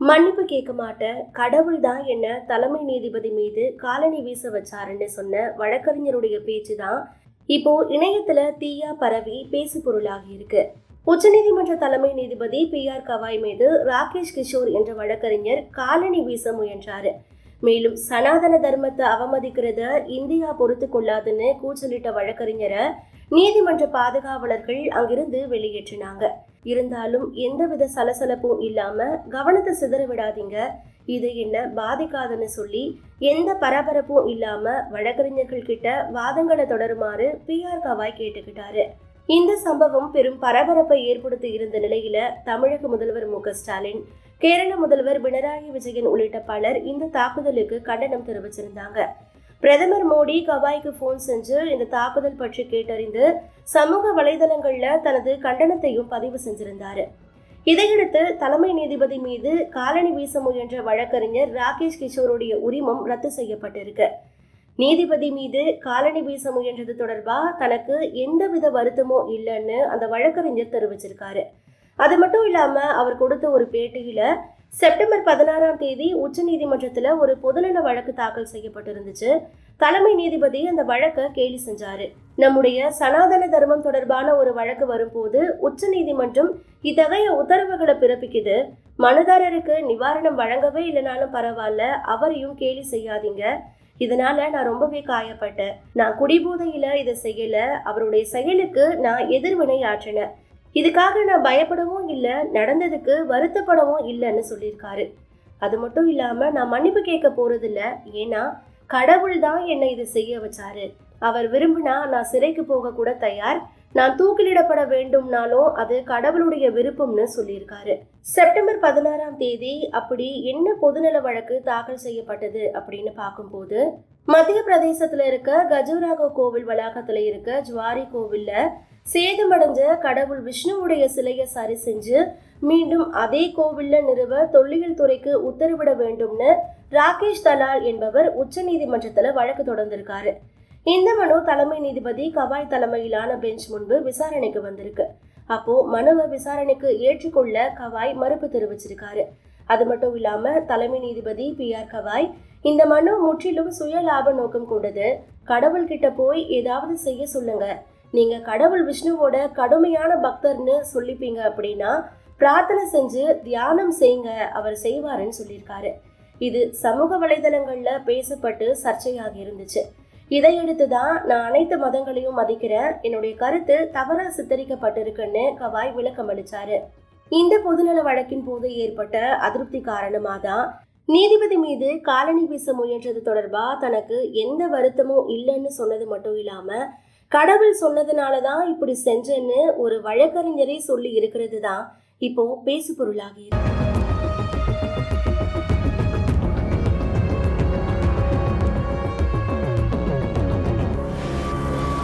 மன்னிப்பு கேட்க மாட்டேன் கடவுள் தான் என்ன தலைமை நீதிபதி மீது காலனி வீச வச்சாருன்னு சொன்ன வழக்கறிஞருடைய பேச்சு தான் இப்போ இணையத்துல தீயா பரவி பேசு பொருளாகி இருக்கு. உச்சநீதிமன்ற தலைமை நீதிபதி பி ஆர் கவாய் மீது ராகேஷ் கிஷோர் என்ற வழக்கறிஞர் காலனி வீச முயன்றாரு. மேலும் சனாதன தர்மத்தை அவமதிக்கிறத இந்தியா பொறுத்து கொள்ளாதுன்னு கூச்சலிட்ட வழக்கறிஞரை நீதிமன்ற பாதுகாவலர்கள் அங்கிருந்து வெளியேற்றினாங்க. இருந்தாலும் எந்தவித சலசலப்பும் இல்லாம கவனத்தை சிதற விடாதீங்க. இது என்ன பாதிக்காதுன்னு சொல்லி எந்த பரபரப்பும் இல்லாம வழக்கறிஞர்கள் கிட்ட வாதங்களை தொடருமாறு பி ஆர் கவாய் கேட்டுக்கிட்டாரு. இந்த சம்பவம் பெரும் பரபரப்பை ஏற்படுத்தி இருந்த நிலையில தமிழக முதல்வர் மு ஸ்டாலின் கேரள முதல்வர் பினராயி விஜயன் உள்ளிட்ட பலர் இந்த தாக்குதலுக்கு கண்டனம் தெரிவிச்சிருந்தாங்க. பிரதமர் மோடி கவாய்க்கு ஃபோன் செஞ்சு இந்த தாக்குதல் பற்றி கேட்டறிந்து சமூக வலைதளங்களில் தனது கண்டனத்தையும் பதிவு செஞ்சிருந்தார். இதையடுத்து தலைமை நீதிபதி மீது காலணி வீச முயன்ற வழக்கறிஞர் ராகேஷ் கிஷோருடைய உரிமம் ரத்து செய்யப்பட்டிருக்கு. நீதிபதி மீது காலணி வீச முயன்றது தொடர்பாக தனக்கு எந்தவித வருத்தமோ இல்லைன்னு அந்த வழக்கறிஞர் தெரிவிச்சிருக்காரு. அது மட்டும் இல்லாமல் அவர் கொடுத்த ஒரு பேட்டியில் செப்டம்பர் பதினாறாம் தேதி உச்சநீதிமன்றத்தில் ஒரு பொதுநல வழக்கு தாக்கல் செய்யப்பட்டிருந்துச்சு. தலைமை நீதிபதி அந்த வழக்கை கேலி செஞ்சாரு. நம்முடைய சனாதன தர்மம் தொடர்பான ஒரு வழக்கு வரும்போது உச்சநீதிமன்றம் இத்தகைய உத்தரவுகளை பிறப்பிக்குது. மனுதாரருக்கு நிவாரணம் வழங்கவே இல்லைனாலும் பரவாயில்ல அவரையும் கேலி செய்யாதீங்க. இதனால நான் ரொம்பவே காயப்பட்டேன். நான் குடிபோதையில இதை செய்யல. அவருடைய செயலுக்கு நான் எதிர்வினை ஆற்றினேன். இதுக்காக நான் பயப்படவும் இல்லை நடந்ததுக்கு வருத்தப்படவும் இல்லைன்னு சொல்லியிருக்காரு. அது மட்டும் இல்லாமல் நான் மன்னிப்பு கேட்க போகிறதில்ல ஏன்னா கடவுள் தான் என்னை இது செய்ய வச்சாரு. அவர் விரும்பினா நான் சிறைக்கு போக கூட தயார். நான் தூக்கிலிடப்பட வேண்டும்னாலும் அது கடவுளுடைய விருப்பம்னு சொல்லியிருக்காரு. செப்டம்பர் பதினாறாம் தேதி அப்படி என்ன பொதுநல வழக்கு தாக்கல் செய்யப்பட்டது அப்படின்னு பார்க்கும்போது மத்திய பிரதேசத்தில் இருக்க கஜுராகோ கோவில் வளாகத்தில் இருக்க ஜுவாரி கோவிலில் சேதமடைஞ்ச கடவுள் விஷ்ணுவுடைய சிலையை சரி செஞ்சு மீண்டும் அதே கோவில்ல நிறுவ தொல்லியல் துறைக்கு உத்தரவிட வேண்டும்னு ராகேஷ் தலால் என்பவர் உச்சநீதிமன்றத்தில் வழக்கு தொடர்ந்திருக்காரு. இந்த மனு தலைமை நீதிபதி கவாய் தலைமையிலான பெஞ்ச் முன்பு விசாரணைக்கு வந்திருக்கு. அப்போ மனுவை விசாரணைக்கு ஏற்றுக்கொள்ள கவாய் மறுப்பு தெரிவிச்சிருக்காரு. அது மட்டும் இல்லாம தலைமை நீதிபதி பி ஆர் கவாய் இந்த மனு முற்றிலும் சுய லாப நோக்கம் கொண்டது கடவுள்கிட்ட போய் ஏதாவது செய்ய சொல்லுங்க நீங்க கடவுள் விஷ்ணுவோட கடுமையான பக்தர்னு சொல்லிப்பீங்க அப்படின்னா பிரார்த்தனை செஞ்சு தியானம் செய்யுங்க அவர் செய்வாருன்னு சொல்லியிருக்காரு. இது சமூக வலைதளங்கள்ல பேசப்பட்டு சர்ச்சையாக இருந்துச்சு. இதையடுத்து தான் நான் அனைத்து மதங்களையும் மதிக்கிறேன். என்னுடைய கருத்து தவறாக சித்தரிக்கப்பட்டிருக்குன்னு கவாய் விளக்கம் அளிச்சாரு. இந்த பொதுநல வழக்கின் போது ஏற்பட்ட அதிருப்தி காரணமாக தான் நீதிபதி மீது காலனி வீச முயன்றது தொடர்பாக தனக்கு எந்த வருத்தமும் இல்லைன்னு சொன்னது மட்டும் இல்லாமல் கடவுள் சொன்னதுனால தான் இப்படி செஞ்சேன்னு ஒரு வழக்கறிஞரே சொல்லி இருக்கிறது தான் இப்போ பேசு பொருளாகி இருக்கு.